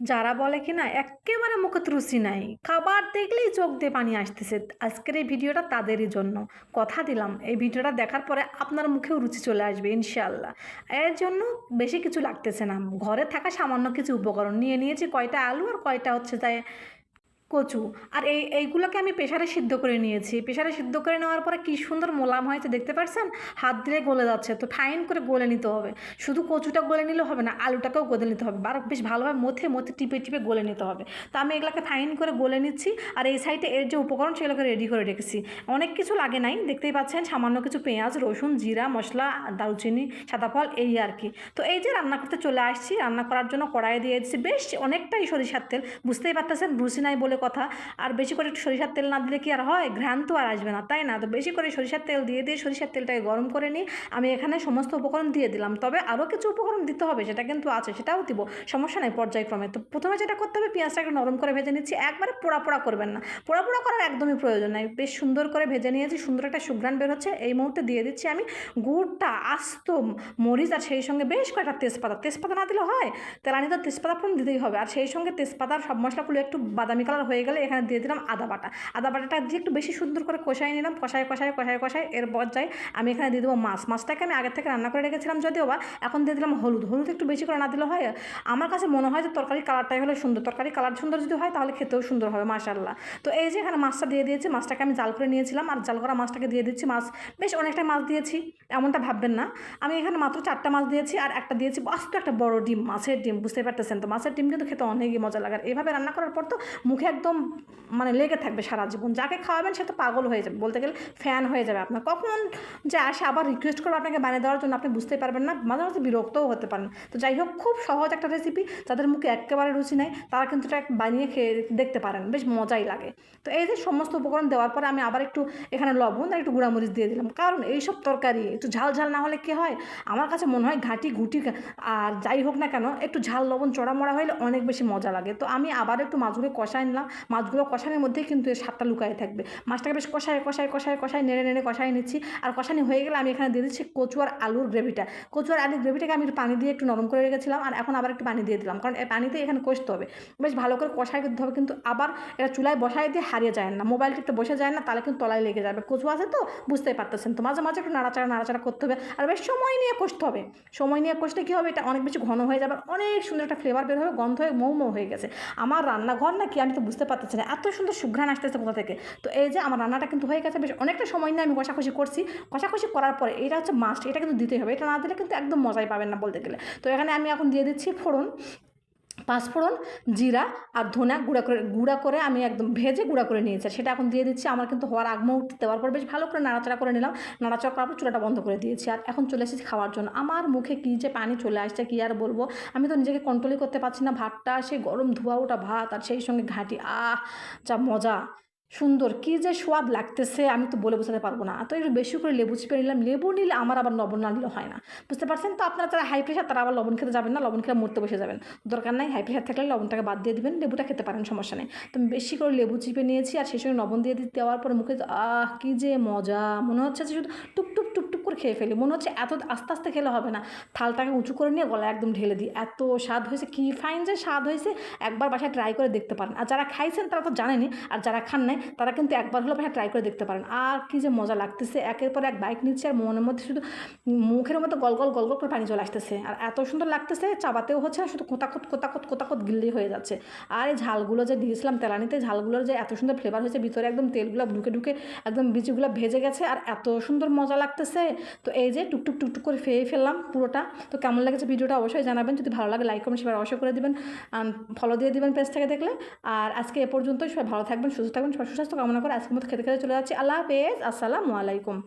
যারা বলে কি না একেবারে মুখে রুচি নাই। খাবার দেখলেই চোখ দিয়ে পানি আসতেছে। আজকের এই ভিডিওটা তাদেরই জন্য। কথা দিলাম, এই ভিডিওটা দেখার পরে আপনার মুখেও রুচি চলে আসবে ইনশাল্লাহ এর জন্য বেশি কিছু লাগতেছে না। ঘরে থাকা সামান্য কিছু উপকরণ নিয়ে নিয়েছি, কয়টা আলু আর কয়টা হচ্ছে তাই কচু। আর এই, এইগুলোকে আমি প্রেশারে সিদ্ধ করে নিয়েছি। প্রেশারে সিদ্ধ করে নেওয়ার পরে কী সুন্দর মোলাম হয়েছে দেখতে পাচ্ছেন হাত দিলে গলে যাচ্ছে। তো ফাইন করে গলে নিতে হবে। শুধু কচুটা গলে নিলে হবে না, আলুটাকেও গলে নিতে হবে। আর বেশ ভালোভাবে মথে মথে, টিপে টিপে গলে নিতে হবে। তো আমি এগুলোকে ফাইন করে গলে নিচ্ছি। আর এই সাইডে এর যে উপকরণ সেগুলোকে রেডি করে রেখেছি। অনেক কিছু লাগে নাই। দেখতেই পাচ্ছেন, সামান্য কিছু পেঁয়াজ, রসুন, জিরা, মশলা, দারুচিনি, সাদা ফল, এই আর কি। তো এই যে রান্না করতে চলে আসছি, রান্না করার জন্য কড়াই দিয়ে দিচ্ছি বেশ অনেকটাই সরিষার তেল। বুঝতেই পারতেছেন রুচি নাই বলে কথা। আর বেশি করে একটু সরিষার তেল না দিলে কি আর হয়? ঘ্রাণ তো আর আসবে না, তাই না? তো বেশি করে সরিষার তেল দিয়ে দিয়ে সরিষার তেলটাকে গরম করে নিই। আমি এখানে সমস্ত উপকরণ দিয়ে দিলাম। তবে আরও কিছু উপকরণ দিতে হবে, সেটা কিন্তু আছে, সেটাও দিব। সমস্যা নেই পর্যায়ক্রমে। তো প্রথমে যেটা করতে হবে, পেঁয়াজটাকে নরম করে ভেজে নিচ্ছি। একবারে পোড়া পোড়া করবেন না। পোড়া পোড়া করার একদমই প্রয়োজন নাই। বেশ সুন্দর করে ভেজে নিয়েছি, সুন্দর একটা সুগ্রান বের হচ্ছে। এই মুহূর্তে দিয়ে দিচ্ছি আমি গুড়টা, আস্ত মরিচ আর সেই সঙ্গে বেশ কয়েকটা তেজপাতা। তেজপাতা না দিলে হয়? তেলানি তো তেজপাতা ফোড়ন দিতেই হবে। আর সেই সঙ্গে তেজপাতার সব মশলাগুলো একটু বাদামি কালার হয়ে গেলে এখানে দিয়ে দিলাম আদা বাটা। আদা বাটাটা দিয়ে একটু বেশি সুন্দর করে কষাই নিলাম, কষায় কষায় কষায় কষায়। এর পর্যায়ে আমি এখানে দিয়ে দেবো মাছ। মাছটাকে আমি আগের থেকে রান্না করে রেখেছিলাম যদিও বা এখন দিয়ে দিলাম হলুদ। হলুদ একটু বেশি করে না দিলে হয়, আমার কাছে মনে হয় যে তরকারি কালারটাই হলে সুন্দর। তরকারি কালার সুন্দর যদি হয় তাহলে খেতেও সুন্দর হবে মাশাল্লাহ তো এই যে এখানে মাছটা দিয়ে দিয়েছি, মাছটাকে আমি জাল করে নিয়েছিলাম আর জাল করা মাছটাকে দিয়ে দিচ্ছি। মাছ, বেশ অনেকটা মাছ দিয়েছি, এমনটা ভাববেন না। আমি এখানে মাত্র চারটা মাছ দিয়েছি আর একটা দিয়েছি বাস্তু একটা বড় ডিম, মাছের ডিম বুঝতে পারতেছেন তো? মাছের ডিম কিন্তু খেতে অনেকই মজা লাগে। এভাবে রান্না করার পর তো মুখে একদম মানে লেগে থাকবে সারা জীবন। যাকে খাওয়াবেন সে তো পাগল হয়ে যাবে। বলতে গেলে ফ্যান হয়ে যাবে আপনার। কখন যে আসে আবার রিকোয়েস্ট করবে আপনাকে বানিয়ে দেওয়ার জন্য আপনি বুঝতেই পারবেন না। মাঝে মাঝে বিরক্তও হতে পারেন। তো যাই হোক, খুব সহজ একটা রেসিপি যাদের মুখে একেবারে রুচি নেই, তারা কিন্তু এটা বানিয়ে খেয়ে দেখতে পারেন। বেশ মজাই লাগে। তো এই যে সমস্ত উপকরণ দেওয়ার পরে আমি আবার একটু এখানে লবণ আর একটু গুঁড়ামরিচ দিয়ে দিলাম। কারণ এইসব তরকারি, একটু ঝাল ঝাল না হলে কী হয়? আমার কাছে মনে হয় ঘাঁটি, ঘুটি আর যাই হোক না কেন, একটু ঝাল লবণ চড়া মড়া হলে অনেক বেশি মজা লাগে। তো আমি আবার একটু মাছগুলো কষাই নিলাম। মাছগুলো কষানোর মধ্যেই কিন্তু এর স্বাদটা লুকায় থাকবে। মাছটাকে বেশ কষায় কষায় কষায় কষায় নেড়ে নেড়ে কষায় নিচ্ছি। আর কষানি হয়ে গেলে আমি এখানে দিয়ে দিচ্ছি কচু আর আলুর গ্রেভিটা। কচু আর আলুর গ্রেভিটাকে আমি একটু পানি দিয়ে একটু নরম করে রেখেছিলাম আর এখন আবার একটু পানি দিয়ে দিলাম। কারণ পানিতে এখানে কষতে হবে। বেশ ভালো করে কষাই করতে হবে কিন্তু আবার এটা চুলায় বসায় দিয়ে হারিয়ে যায় না। মোবাইলটা একটু বসে যায় না, তাহলে কিন্তু তলায় লেগে যাবে। কচু আছে তো? বুঝতেই পারতেছেন তো? মাঝে মাঝে একটু নাড়াচাড়া নাড়াচাড়া করতে হবে। আর বেশ সময় নিয়ে কষতে হবে। সময় নিয়ে কষলে কী হবে? এটা অনেক বেশি ঘন হয়ে যাবে। অনেক সুন্দর একটা ফ্লেভার বের হবে গন্ধ হয়ে মৌ মৌ হয়ে গেছে। আমার রান্নাঘর না কি আমি তো বুঝতে পারতেছি না। এত সুন্দর সুঘ্রাণ আসতেছে কোথা থেকে? তো এই যে আমার রান্নাটা কিন্তু হয়ে গেছে, বেশ অনেকটা সময় নিয়ে আমি কষাকষি করছি। কষাকষি করার পরে এটা হচ্ছে মাস্ট এটা কিন্তু দিতেই হবে। এটা না দিলে কিন্তু একদম মজাই পাবেন না বলতে গেলে। তো এখানে আমি এখন দিয়ে দিচ্ছি ফোড়ন। পাঁচফোড়ন জিরা আর ধনা গুঁড়া করে গুঁড়া করে আমি একদম ভেজে গুঁড়া করে নিয়েছি। সেটা এখন দিয়ে দিচ্ছি। আমার কিন্তু হওয়ার আগ মুহূর্তে দেওয়ার পর বেশ ভালো করে নাড়াচাড়া করে নিলাম। নাড়াচাড়া করার পর চুলাটা বন্ধ করে দিয়েছি। আর এখন চলে এসেছি খাওয়ার জন্য। আমার মুখে কী যে পানি চলে আসছে কী আর বলব? আমি তো নিজেকে কন্ট্রোলই করতে পারছি না। ভাতটা সেই গরম ধোয়া ওটা ভাত আর সেই সঙ্গে ঘাঁটি, আহ, যা মজা। সুন্দর, কি যে স্বাদ লাগতেছে আমি তো বলে বোঝাতে পারব না। তো একটু বেশি করে লেবু চিপে নিলাম, লেবু নিলে আমার আবার লবণ না নিলে হয় না। বুঝতে পারছেন? তো আপনারা যারা হাই প্রেশার তারা আবার লবণ খেতে যাবেন না, লবণ খেয়ে মরতে বসে যাবেন। দরকার নাই হাই প্রেশার থাকলে লবণটাকে বাদ দিয়ে দিবেন, লেবুটা খেতে পারেন, সমস্যা নেই। তো আমি বেশি করে লেবু চিপে নিয়েছি আর সেই সঙ্গে লবণ দিয়ে দিতে দেওয়ার পর মুখে আহ, কী যে মজা! মনে হচ্ছে যে শুধু টুকটুক খেয়ে ফেলি। মনে হচ্ছে এত আস্তে আস্তে খেলে হবে না। থালটাকে উঁচু করে নিয়ে গলায় একদম ঢেলে দিই। এত স্বাদ হয়েছে, কী ফাইন যে স্বাদ হয়েছে। একবার বাসায় ট্রাই করে দেখতে পারেন। আর যারা খাইছেন তারা তো জানেনি আর যারা খান নাই, তারা কিন্তু একবার হলো বাসায় ট্রাই করে দেখতে পারেন। আর কী যে মজা লাগতেছে, একের পর এক বাইক নিচ্ছে, আর মনের মধ্যে শুধু মুখের মতো গল গল গল গল করে পানি চলে আসতেছে। আর এত সুন্দর লাগতেছে, চাবাতেও হচ্ছে না, শুধু কোতাকত কোতাকত কোতাকত গিল্লি হয়ে যাচ্ছে। আর এই ঝালগুলো যে দিয়েছিলাম, তেলানিতে ঝালগুলোর যে এত সুন্দর ফ্লেভার হয়েছে, ভিতরে একদম তেলগুলো ঢুকে ঢুকে একদম বিচিগুলো ভেজে গেছে। আর এত সুন্দর মজা লাগতেছে। তো এই যে টুকটুক টুকটুক করে ফেয়ে ফেললাম পুরোটা। তো কেমন লেগেছে ভিডিওটা অবশ্যই জানাবেন। যদি ভালো লাগে লাইক কমেন্ট সেবার অবশ্যই করে দেবেন। ফলো দিয়ে দেবেন পেজ থেকে দেখলে। আর আজকে এ পর্যন্তই, সবাই ভালো থাকবেন, সুস্থ থাকবেন সবাই সুস্বাস্থ্য কামনা করে আজকের মতো খেতে খেতে চলে যাচ্ছি। আল্লাহ হাফেজ, আসসালামু আলাইকুম।